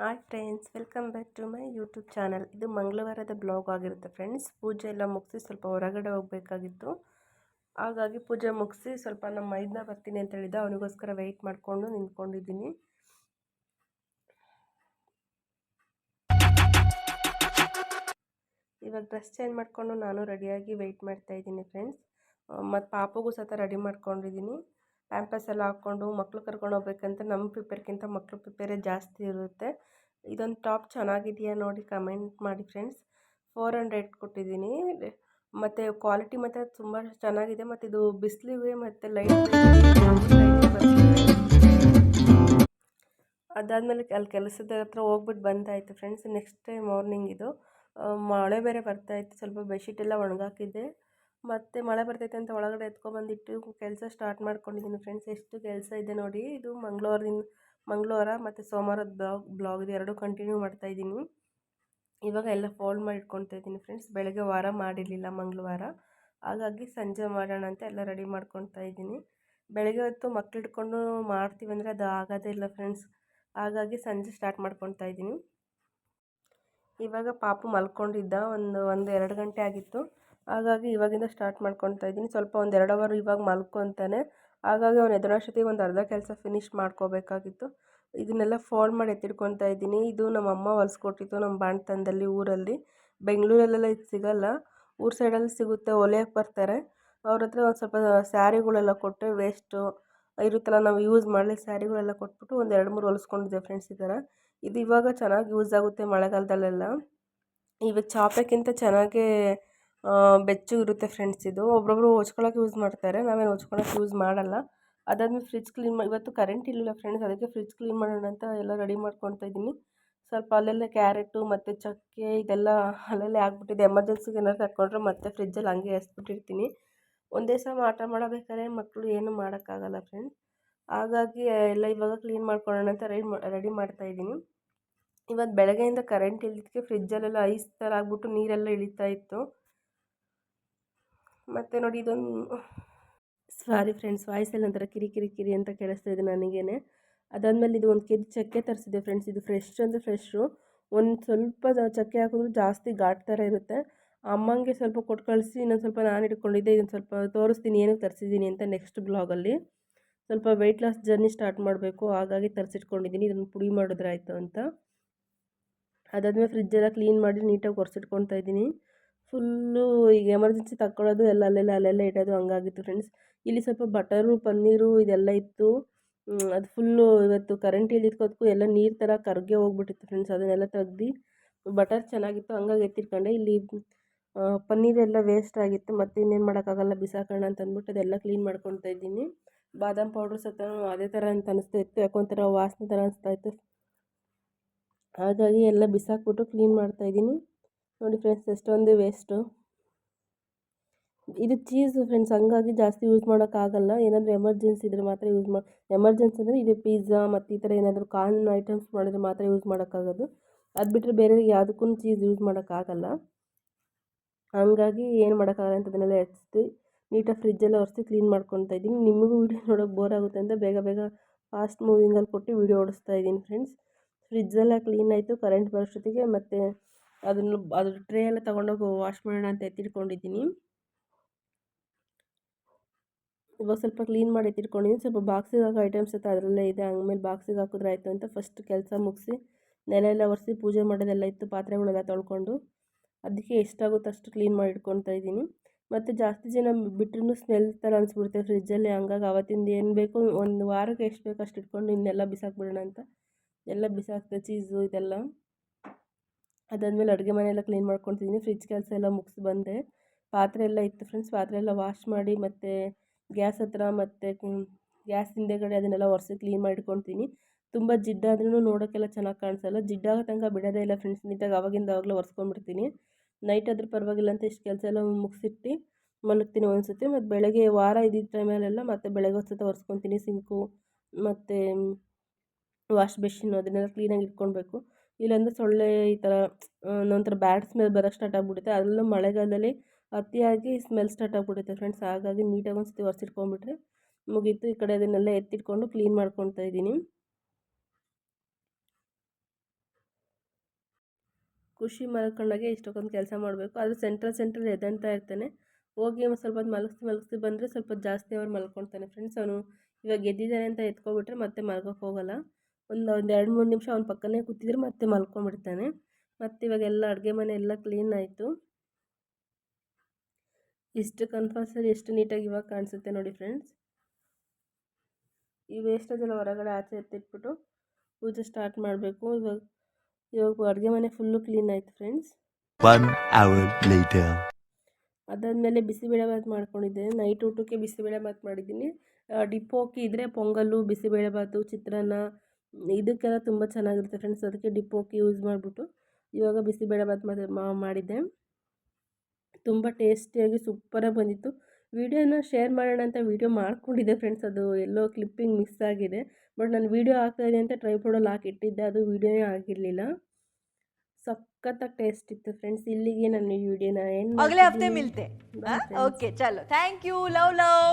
Hi friends, welcome back to my YouTube channel. ಇದು ಮಂಗಳವಾರದ blog ಆಗಿರುತ್ತೆ ಫ್ರೆಂಡ್ಸ್. ಪೂಜೆ ಎಲ್ಲ ಮುಗಿಸಿ ಸ್ವಲ್ಪ ಹೊರಗಡೆ ಹೋಗಬೇಕಾಗಿತ್ತು. ಹಾಗಾಗಿ ಪೂಜೆ ಮುಗಿಸಿ ಸ್ವಲ್ಪ ನಮ್ಮ ಮೈದನ ಬರ್ತೀನಿ ಅಂತ ಹೇಳಿದ್ದೆ. ಅವನಿಗೋಸ್ಕರ ವೆಯ್ಟ್ ಮಾಡಿಕೊಂಡು ನಿಂತ್ಕೊಂಡಿದ್ದೀನಿ. ಇವಾಗ ಡ್ರೆಸ್ ಚೇಂಜ್ ಮಾಡಿಕೊಂಡು ನಾನು ರೆಡಿಯಾಗಿ ವೆಯ್ಟ್ ಮಾಡ್ತಾ ಇದ್ದೀನಿ ಫ್ರೆಂಡ್ಸ್. ಮತ್ತು ಪಾಪಗೂ ಸಹ ರೆಡಿ ಮಾಡ್ಕೊಂಡಿದ್ದೀನಿ. ಪ್ಯಾಂಪಸ್ ಎಲ್ಲ ಹಾಕ್ಕೊಂಡು ಮಕ್ಕಳು ಕರ್ಕೊಂಡು ಹೋಗ್ಬೇಕಂತ ನಮ್ಮ ಪ್ರಿಪೇರ್ಗಿಂತ ಮಕ್ಕಳು ಪ್ರಿಪೇರೇ ಜಾಸ್ತಿ ಇರುತ್ತೆ. ಇದೊಂದು ಟಾಪ್ ಚೆನ್ನಾಗಿದೆಯಾ ನೋಡಿ ಕಮೆಂಟ್ ಮಾಡಿ ಫ್ರೆಂಡ್ಸ್ ಫೋರ್ ಹಂಡ್ರೆಡ್ ಕೊಟ್ಟಿದ್ದೀನಿ. ಮತ್ತು ಕ್ವಾಲಿಟಿ ಮತ್ತು ತುಂಬ ಚೆನ್ನಾಗಿದೆ. ಮತ್ತು ಇದು ಬಿಸಿಲಿಗೆ ಮತ್ತು ಲೈಟ್ ಅದಾದಮೇಲೆ ಅಲ್ಲಿ ಕೆಲಸದ ಹತ್ರ ಹೋಗ್ಬಿಟ್ಟು ಬಂದಾಯಿತು ಫ್ರೆಂಡ್ಸ್ ನೆಕ್ಸ್ಟ್ ಡೇ ಮಾರ್ನಿಂಗ್ ಇದು ಮಳೆ ಬೇರೆ ಬರ್ತಾಯಿತ್ತು ಸ್ವಲ್ಪ ಬೆಡ್ಶೀಟ್ ಎಲ್ಲ ಒಣಗಾಕಿದ್ದೆ. ಮತ್ತು ಮಳೆ ಬರ್ತೈತೆ ಅಂತ ಒಳಗಡೆ ಎತ್ಕೊಬಂದಿಟ್ಟು ಕೆಲಸ ಸ್ಟಾರ್ಟ್ ಮಾಡ್ಕೊಂಡಿದ್ದೀನಿ ಫ್ರೆಂಡ್ಸ್ ಎಷ್ಟು ಕೆಲಸ ಇದೆ ನೋಡಿ. ಇದು ಮಂಗಳವಾರದಿಂದ, ಮಂಗಳವಾರ ಮತ್ತು ಸೋಮವಾರದ ಬ್ಲಾಗ್ ಬ್ಲಾಗ್ ಇದು ಎರಡು ಕಂಟಿನ್ಯೂ ಮಾಡ್ತಾಯಿದ್ದೀನಿ ಇವಾಗ ಎಲ್ಲ ಫೋಲ್ಡ್ ಮಾಡಿ ಇಟ್ಕೊತಾ ಇದ್ದೀನಿ ಫ್ರೆಂಡ್ಸ್ ಬೆಳಗ್ಗೆ ವಾರ ಮಾಡಿರಲಿಲ್ಲ ಮಂಗಳವಾರ. ಹಾಗಾಗಿ ಸಂಜೆ ಮಾಡೋಣ ಅಂತ ಎಲ್ಲ ರೆಡಿ ಮಾಡ್ಕೊತಾ ಇದ್ದೀನಿ ಬೆಳಗ್ಗೆ ಹೊತ್ತು ಮಕ್ಳು ಹಿಡ್ಕೊಂಡು ಮಾಡ್ತೀವಿ ಅಂದರೆ ಅದು ಆಗೋದೇ ಇಲ್ಲ ಫ್ರೆಂಡ್ಸ್ ಹಾಗಾಗಿ ಸಂಜೆ ಸ್ಟಾರ್ಟ್ ಮಾಡ್ಕೊತಾ ಇದ್ದೀನಿ ಇವಾಗ ಪಾಪು ಮಲ್ಕೊಂಡಿದ್ದ. ಒಂದು ಒಂದು ಎರಡು ಗಂಟೆ ಆಗಿತ್ತು. ಹಾಗಾಗಿ ಇವಾಗಿಂದ ಸ್ಟಾರ್ಟ್ ಮಾಡ್ಕೊತಾ ಇದ್ದೀನಿ. ಸ್ವಲ್ಪ ಒಂದು ಎರಡು ಅವರ್ ಇವಾಗ ಮಲ್ಕೊತಾನೆ. ಹಾಗಾಗಿ ಅವ್ನು ಎದುರಷ್ಟೊತ್ತಿಗೆ ಒಂದು ಅರ್ಧ ಕೆಲಸ ಫಿನಿಶ್ ಮಾಡ್ಕೋಬೇಕಾಗಿತ್ತು. ಇದನ್ನೆಲ್ಲ ಫೋಲ್ಡ್ ಮಾಡಿ ಎತ್ತಿಡ್ಕೊತಾ ಇದ್ದೀನಿ. ಇದು ನಮ್ಮ ಅಮ್ಮ ಹೊಲಿಸ್ಕೊಟ್ಟಿತ್ತು ನಮ್ಮ ಬಾಣ್ತನದಲ್ಲಿ, ಊರಲ್ಲಿ. ಬೆಂಗಳೂರಲ್ಲೆಲ್ಲ ಇದು ಸಿಗಲ್ಲ. ಊರ ಸೈಡಲ್ಲಿ ಸಿಗುತ್ತೆ ಹೊಲಿಯಕ್ಕೆ ಬರ್ತಾರೆ. ಅವ್ರ ಹತ್ರ ಒಂದು ಸ್ವಲ್ಪ ಸ್ಯಾರಿಗಳೆಲ್ಲ ಕೊಟ್ಟರೆ ವೇಸ್ಟು ಇರುತ್ತಲ್ಲ, ನಾವು ಯೂಸ್ ಮಾಡಲಿ ಸ್ಯಾರಿಗಳೆಲ್ಲ ಕೊಟ್ಬಿಟ್ಟು ಒಂದು ಎರಡು ಮೂರು ಹೊಲಿಸ್ಕೊಂಡಿದ್ದೆ ಫ್ರೆಂಡ್ಸ್ ಈ ಥರ ಇದು ಇವಾಗ ಚೆನ್ನಾಗಿ ಯೂಸ್ ಆಗುತ್ತೆ ಮಳೆಗಾಲದಲ್ಲೆಲ್ಲ. ಇವಾಗ ಚಾಪೆಕ್ಕಿಂತ ಚೆನ್ನಾಗೇ ಬೆಚ್ಚಗಿರುತ್ತೆ ಫ್ರೆಂಡ್ಸ್ ಇದು. ಒಬ್ಬೊಬ್ರು ಹೊಚ್ಕೊಳಕ್ಕೆ ಯೂಸ್ ಮಾಡ್ತಾರೆ, ನಾವೇನು ಹೊಚ್ಕೊಳ್ಳೋಕೆ ಯೂಸ್ ಮಾಡಲ್ಲ. ಅದಾದ್ಮೇಲೆ ಫ್ರಿಜ್ ಕ್ಲೀನ್ ಮಾಡಿ ಇವತ್ತು ಕರೆಂಟ್ ಇರಲಿಲ್ಲ ಫ್ರೆಂಡ್ಸ್ ಅದಕ್ಕೆ ಫ್ರಿಜ್ ಕ್ಲೀನ್ ಮಾಡೋಣ ಅಂತ ಎಲ್ಲ ರೆಡಿ ಮಾಡ್ಕೊತಾ ಇದ್ದೀನಿ. ಸ್ವಲ್ಪ ಅಲ್ಲೆಲ್ಲ ಕ್ಯಾರೆಟು ಮತ್ತು ಚಕ್ಕೆ ಇದೆಲ್ಲ ಅಲ್ಲಲ್ಲೇ ಆಗಿಬಿಟ್ಟಿದೆ. ಎಮರ್ಜೆನ್ಸಿಗೆ ಏನಾದ್ರು ತಗೊಂಡ್ರೆ ಮತ್ತೆ ಫ್ರಿಜ್ಜಲ್ಲಿ ಹಂಗೆ ಎಸ್ಬಿಟ್ಟಿರ್ತೀನಿ ಒಂದೇ ಸಮ ಆಟ ಮಾಡಬೇಕಾದ್ರೆ ಮಕ್ಕಳು ಏನೂ ಮಾಡೋಕ್ಕಾಗಲ್ಲ ಫ್ರೆಂಡ್ಸ್ ಹಾಗಾಗಿ ಎಲ್ಲ ಇವಾಗ ಕ್ಲೀನ್ ಮಾಡ್ಕೊಳ್ಳೋಣ ಅಂತ ರೆಡಿ ರೆಡಿ ಮಾಡ್ತಾಯಿದ್ದೀನಿ ಇವತ್ತು ಬೆಳಗ್ಗೆಯಿಂದ ಕರೆಂಟ್ ಇಲ್ಲದಕ್ಕೆ ಫ್ರಿಜ್ಜಲ್ಲೆಲ್ಲ ಐಸ್ ಥರ ಆಗ್ಬಿಟ್ಟು ನೀರೆಲ್ಲ ಇಳಿತಾ ಇತ್ತು. ಮತ್ತು ನೋಡಿ ಇದೊಂದು ಸಾರಿ ಫ್ರೆಂಡ್ಸ್ ವಾಯ್ಸಲ್ಲಿ ಒಂಥರ ಕಿರಿ ಕಿರಿ ಕಿರಿ ಅಂತ ಕೇಳಿಸ್ತಾ ಇದೆ ನನಗೇನೆ. ಅದಾದಮೇಲೆ ಇದು ಒಂದು ಕೆಜಿ ಚಕ್ಕೆ ತರಿಸಿದೆ ಫ್ರೆಂಡ್ಸ್ ಇದು ಫ್ರೆಶ್ ಅಂದರೆ ಫ್ರೆಶ್ಶು ಒಂದು ಸ್ವಲ್ಪ ಚಕ್ಕೆ ಹಾಕಿದ್ರು ಜಾಸ್ತಿ ಘಾಟ್ ಥರ ಇರುತ್ತೆ. ಅಮ್ಮಂಗೆ ಸ್ವಲ್ಪ ಕೊಟ್ಟು ಕಳಿಸಿ, ಇನ್ನೊಂದು ಸ್ವಲ್ಪ ನಾನು ಇಟ್ಕೊಂಡಿದ್ದೆ ಇದನ್ನು ಸ್ವಲ್ಪ ತೋರಿಸ್ತೀನಿ, ಏನಕ್ಕೆ ತರಿಸಿದ್ದೀನಿ ಅಂತ ನೆಕ್ಸ್ಟ್ ಬ್ಲಾಗಲ್ಲಿ ಸ್ವಲ್ಪ ವೆಯ್ಟ್ ಲಾಸ್ ಜರ್ನಿ ಸ್ಟಾರ್ಟ್ ಮಾಡಬೇಕು, ಹಾಗಾಗಿ ತರಿಸಿಟ್ಕೊಂಡಿದ್ದೀನಿ, ಇದನ್ನು ಪುಡಿ ಮಾಡಿದ್ರೆ ಆಯಿತು ಅಂತ. ಅದಾದಮೇಲೆ ಫ್ರಿಜ್ಜೆಲ್ಲ ಕ್ಲೀನ್ ಮಾಡಿ ನೀಟಾಗಿ ಒರೆಸಿಟ್ಕೊತಾ ಇದ್ದೀನಿ. ಫುಲ್ಲು ಈಗ ಎಮರ್ಜೆನ್ಸಿ ತಗೊಳ್ಳೋದು ಎಲ್ಲ ಅಲ್ಲೆಲ್ಲ ಅಲ್ಲೆಲ್ಲ ಇಡೋದು ಹಂಗಾಗಿತ್ತು ಫ್ರೆಂಡ್ಸ್. ಇಲ್ಲಿ ಸ್ವಲ್ಪ ಬಟರು, ಪನ್ನೀರು ಇದೆಲ್ಲ ಇತ್ತು. ಅದು ಫುಲ್ಲು ಇವತ್ತು ಕರೆಂಟ್ ಇಲ್ದಿದ್ದಕ್ಕೂ ಎಲ್ಲ ನೀರು ಥರ ಕರ್ಗೆ ಹೋಗ್ಬಿಟ್ಟಿತ್ತು ಫ್ರೆಂಡ್ಸ್, ಅದನ್ನೆಲ್ಲ ತೆಗ್ದು. ಬಟರ್ ಚೆನ್ನಾಗಿತ್ತು, ಹಂಗಾಗಿ ಎತ್ತಿಟ್ಕೊಂಡೆ. ಇಲ್ಲಿ ಪನ್ನೀರೆಲ್ಲ ವೇಸ್ಟ್ ಆಗಿತ್ತು, ಮತ್ತು ಇನ್ನೇನು ಮಾಡೋಕ್ಕಾಗಲ್ಲ, ಬಿಸಾಕೋಣ ಅಂತ ಅಂದ್ಬಿಟ್ಟು ಅದೆಲ್ಲ ಕ್ಲೀನ್ ಮಾಡ್ಕೊತಾ ಇದ್ದೀನಿ. ಬಾದಾಮ್ ಪೌಡ್ರ್ ಸತ ಅದೇ ಥರ ಅಂತ ಅನಿಸ್ತಾ ಇತ್ತು ಯಾಕೊಂಥರ ವಾಸನೆ ಥರ ಅನಿಸ್ತಾ ಇತ್ತು. ಹಾಗಾಗಿ ಎಲ್ಲ ಬಿಸಾಕ್ಬಿಟ್ಟು ಕ್ಲೀನ್ ಮಾಡ್ತಾಯಿದ್ದೀನಿ ನೋಡಿ ಫ್ರೆಂಡ್ಸ್ ಎಷ್ಟೊಂದು ವೇಸ್ಟು ಇದು ಚೀಸ್ ಫ್ರೆಂಡ್ಸ್ ಹಂಗಾಗಿ ಜಾಸ್ತಿ ಯೂಸ್ ಮಾಡೋಕ್ಕಾಗಲ್ಲ. ಏನಾದರೂ ಎಮರ್ಜೆನ್ಸಿ ಇದ್ದರೆ ಮಾತ್ರ ಯೂಸ್ ಮಾಡಿ ಎಮರ್ಜೆನ್ಸಿ ಅಂದರೆ ಇದು ಪಿಜ್ಜಾ ಮತ್ತು ಈ ಥರ ಏನಾದರೂ ಕಾರ್ನ್ ಐಟಮ್ಸ್ ಮಾಡಿದ್ರೆ ಮಾತ್ರ ಯೂಸ್ ಮಾಡೋಕ್ಕಾಗೋದು. ಅದು ಬಿಟ್ಟರೆ ಬೇರೆ ಯಾವುದಕ್ಕೂ ಚೀಸ್ ಯೂಸ್ ಮಾಡೋಕ್ಕಾಗಲ್ಲ. ಹಂಗಾಗಿ ಏನು ಮಾಡೋಕ್ಕಾಗಲ್ಲ ಅಂತ ಅದನ್ನೆಲ್ಲ ಎತ್ತಿ ನೀಟಾಗಿ ಫ್ರಿಜ್ಜೆಲ್ಲ ಒರೆಸಿ ಕ್ಲೀನ್ ಮಾಡ್ಕೊತಾ ಇದ್ದೀನಿ. ನಿಮಗೂ ವೀಡಿಯೋ ನೋಡೋಕೆ ಬೋರ್ ಆಗುತ್ತೆ ಅಂತ ಬೇಗ ಬೇಗ ಫಾಸ್ಟ್ ಮೂವಿಂಗಲ್ಲಿ ಕೊಟ್ಟು ವೀಡಿಯೋ ಓಡಿಸ್ತಾ ಇದ್ದೀನಿ ಫ್ರೆಂಡ್ಸ್ ಫ್ರಿಜ್ಜೆಲ್ಲ ಕ್ಲೀನ್ ಆಯಿತು ಕರೆಂಟ್ ಬರೋಷ್ಟೊತ್ತಿಗೆ ಮತ್ತು ಅದನ್ನು ಅದ್ರ ಟ್ರೇ ಎಲ್ಲ ತೊಗೊಂಡೋಗಿ ವಾಶ್ ಮಾಡೋಣ ಅಂತ ಎತ್ತಿಟ್ಕೊಂಡಿದ್ದೀನಿ. ಇವಾಗ ಸ್ವಲ್ಪ ಕ್ಲೀನ್ ಮಾಡಿ ಎತ್ತಿಟ್ಕೊಂಡಿದ್ದೀನಿ. ಸ್ವಲ್ಪ ಬಾಕ್ಸಿಗೆ ಹಾಕೋ ಐಟಮ್ಸ್ ಅಂತ ಅದರಲ್ಲೇ ಇದೆ. ಆಮೇಲೆ ಬಾಕ್ಸಿಗೆ ಹಾಕಿದ್ರೆ ಆಯಿತು ಅಂತ ಫಸ್ಟ್ ಕೆಲಸ ಮುಗಿಸಿ, ನೆಲ ಎಲ್ಲ ಒರೆಸಿ ಪೂಜೆ ಮಾಡೋದೆಲ್ಲ ಇತ್ತು, ಪಾತ್ರೆಗಳೆಲ್ಲ ತೊಳ್ಕೊಂಡು. ಅದಕ್ಕೆ ಎಷ್ಟಾಗುತ್ತೋ ಅಷ್ಟು ಕ್ಲೀನ್ ಮಾಡಿ ಇಟ್ಕೊತಾ ಇದ್ದೀನಿ. ಮತ್ತು ಜಾಸ್ತಿ ಜನ ಬಿಟ್ಟರೂ ಸ್ಮೆಲ್ ಥರ ಅನಿಸ್ಬಿಡುತ್ತೆ ಫ್ರಿಜ್ಜಲ್ಲಿ ಹಂಗಾಗಿ ಅವತ್ತಿಂದ ಏನು ಬೇಕು, ಒಂದು ವಾರಕ್ಕೆ ಎಷ್ಟು ಬೇಕು ಅಷ್ಟು ಇಟ್ಕೊಂಡು ಇನ್ನೆಲ್ಲ ಬಿಸಾಕ್ಬಿಡೋಣ ಅಂತ. ಎಲ್ಲ ಬಿಸಾಕ್ತೆ ಚೀಸು ಇದೆಲ್ಲ. ಅದಾದಮೇಲೆ ಅಡುಗೆ ಮನೆಯೆಲ್ಲ ಕ್ಲೀನ್ ಮಾಡ್ಕೊತಿದ್ದೀನಿ ಫ್ರಿಜ್ ಕೆಲಸ ಎಲ್ಲ ಮುಗಿಸಿ ಬಂದೆ. ಪಾತ್ರೆ ಎಲ್ಲ ಇತ್ತು ಫ್ರೆಂಡ್ಸ್ ಪಾತ್ರೆ ಎಲ್ಲ ವಾಶ್ ಮಾಡಿ ಮತ್ತು ಗ್ಯಾಸ್ ಹತ್ರ ಮತ್ತು ಗ್ಯಾಸ್ ಹಿಂದೆಗಡೆ ಅದನ್ನೆಲ್ಲ ಒರೆಸಿ ಕ್ಲೀನ್ ಮಾಡಿ ತುಂಬ ಜಿಡ್ಡಾದ್ರೂ ನೋಡೋಕ್ಕೆಲ್ಲ ಚೆನ್ನಾಗಿ ಕಾಣಿಸಲ್ಲ. ಜಿಡ್ಡಾಗ ತನಕ ಬಿಡೋದೇ ಇಲ್ಲ ಫ್ರೆಂಡ್ಸ್ ನೀಟಾಗಿ ಅವಾಗಿಂದ ಆವಾಗಲೇ ಒರೆಸ್ಕೊಂಡ್ಬಿಡ್ತೀನಿ. ನೈಟ್ ಆದರೂ ಪರವಾಗಿಲ್ಲ ಅಂತ ಇಷ್ಟು ಕೆಲಸ ಎಲ್ಲ ಮುಗಿಸಿಟ್ಟು ಮಲಗ್ತೀನಿ ಒಂದ್ಸತಿ. ಮತ್ತು ಬೆಳಗ್ಗೆ ವಾರ ಇದ್ದಿದ್ದ ಟೈಮಲ್ಲೆಲ್ಲ ಮತ್ತೆ ಬೆಳಗ್ಗೆ ಒಂದು ಒರೆಸ್ಕೊತೀನಿ ಸಿಂಕು ಮತ್ತು ವಾಶ್ ಬೇಷಿನ್ನು ಅದನ್ನೆಲ್ಲ ಕ್ಲೀನಾಗಿ ಇಟ್ಕೊಳ್ಬೇಕು. ಇಲ್ಲಾಂದರೆ ಸೊಳ್ಳೆ ಈ ಥರ ಒಂಥರ ಬ್ಯಾಡ್ ಸ್ಮೆಲ್ ಬರೋಕ್ಕೆ ಸ್ಟಾರ್ಟ್ ಆಗಿಬಿಡುತ್ತೆ. ಅದರಲ್ಲೂ ಮಳೆಗಾಲದಲ್ಲಿ ಅತಿಯಾಗಿ ಸ್ಮೆಲ್ ಸ್ಟಾರ್ಟ್ ಆಗಿಬಿಡುತ್ತೆ ಫ್ರೆಂಡ್ಸ್. ಹಾಗಾಗಿ ನೀಟಾಗಿ ಒಂದು ಸರ್ತಿ ಒರೆಸಿಟ್ಕೊಂಡ್ಬಿಟ್ರೆ ಮುಗೀತು. ಈ ಕಡೆ ಅದನ್ನೆಲ್ಲ ಎತ್ತಿಟ್ಕೊಂಡು ಕ್ಲೀನ್ ಮಾಡ್ಕೊತಾ ಇದ್ದೀನಿ. ಖುಷಿ ಮಲ್ಕೊಂಡಾಗೆ ಇಷ್ಟಕ್ಕೊಂದು ಕೆಲಸ ಮಾಡಬೇಕು. ಅದು ಸೆಂಟ್ರಲ್ ಸೆಂಟ್ರಲ್ ಎದಂತ ಇರ್ತಾನೆ. ಹೋಗಿ ಒಂದು ಸ್ವಲ್ಪ ಮಲಗಿಸಿ ಮಲಗಿಸಿ ಬಂದರೆ ಸ್ವಲ್ಪ ಜಾಸ್ತಿ ಅವ್ರು ಮಲ್ಕೊಳ್ತಾನೆ. ಫ್ರೆಂಡ್ಸ್ ಅವನು ಇವಾಗ ಎದ್ದಿದ್ದಾನೆ ಅಂತ ಎತ್ಕೊಬಿಟ್ರೆ ಮತ್ತೆ ಮಲ್ಗೋಕ್ಕೆ ಹೋಗಲ್ಲ. ಒಂದು ಒಂದು ಎರಡು ಮೂರು ನಿಮಿಷ ಅವ್ನ ಪಕ್ಕನೇ ಕೂತಿದ್ರೆ ಮತ್ತೆ ಮಲ್ಕೊಂಡ್ಬಿಡ್ತಾನೆ. ಮತ್ತು ಇವಾಗೆಲ್ಲ ಅಡುಗೆ ಮನೆ ಎಲ್ಲ ಕ್ಲೀನ್ ಆಯಿತು. ಇಷ್ಟು ಕನ್ಫರ್ಸಲ್ಲಿ ಎಷ್ಟು ನೀಟಾಗಿ ಇವಾಗ ಕಾಣಿಸುತ್ತೆ ನೋಡಿ ಫ್ರೆಂಡ್ಸ್ ಈ ವೇಸ್ಟೇಜ್ ಎಲ್ಲ ಹೊರಗಡೆ ಆಚೆ ಎತ್ತಿಟ್ಬಿಟ್ಟು ಪೂಜೆ ಸ್ಟಾರ್ಟ್ ಮಾಡಬೇಕು. ಇವಾಗ ಇವಾಗ ಅಡುಗೆ ಮನೆ ಫುಲ್ಲು ಕ್ಲೀನ್ ಆಯಿತು ಫ್ರೆಂಡ್ಸ್. ಅದಾದಮೇಲೆ ಬಿಸಿಬೇಳೆಭಾತ್ ಮಾಡ್ಕೊಂಡಿದ್ದೆ. ನೈಟ್ ಊಟಕ್ಕೆ ಬಿಸಿಬೇಳೆಭಾತ್ ಮಾಡಿದ್ದೀನಿ. ಹೋಗಿ ಇದ್ದರೆ ಪೊಂಗಲ್ಲು ಬಿಸಿಬೇಳೆಭಾತು ಚಿತ್ರಾನ್ನ ಇದಕ್ಕೆಲ್ಲ ತುಂಬ ಚೆನ್ನಾಗಿರುತ್ತೆ ಫ್ರೆಂಡ್ಸ್ ಅದಕ್ಕೆ ಡಿಪ್ಪೋಕ್ಕೆ ಯೂಸ್ ಮಾಡಿಬಿಟ್ಟು ಇವಾಗ ಬಿಸಿಬೇಳೆ ಬಾತ್ ಮಾತ್ರ ಮಾಡಿದ್ದೆ. ತುಂಬ ಟೇಸ್ಟಿಯಾಗಿ ಸೂಪರಾಗಿ ಬಂದಿತ್ತು. ವೀಡಿಯೋನ ಶೇರ್ ಮಾಡೋಣ ಅಂತ ವೀಡಿಯೋ ಮಾಡ್ಕೊಂಡಿದ್ದೆ ಫ್ರೆಂಡ್ಸ್ ಅದು ಎಲ್ಲೋ ಕ್ಲಿಪ್ಪಿಂಗ್ ಮಿಸ್ ಆಗಿದೆ. ಬಟ್ ನಾನು ವೀಡಿಯೋ ಹಾಕ್ತಾಯಿದ್ದೆ ಅಂತ ಟ್ರೈ ಪೋಡಲ್ಲಿ ಹಾಕಿಟ್ಟಿದ್ದೆ ಅದು ವೀಡಿಯೋನೇ ಆಗಿರಲಿಲ್ಲ. ಸಖತ್ತಾಗಿ ಟೇಸ್ಟ್ ಇತ್ತು ಫ್ರೆಂಡ್ಸ್ ಇಲ್ಲಿಗೆ ನಾನು ಈ ವಿಡಿಯೋನ ಎಂಡ್ ಹಫ್ತೆ ಮಿಲ್ತೆ. ಓಕೆ ಚಲೋ. Thank you love love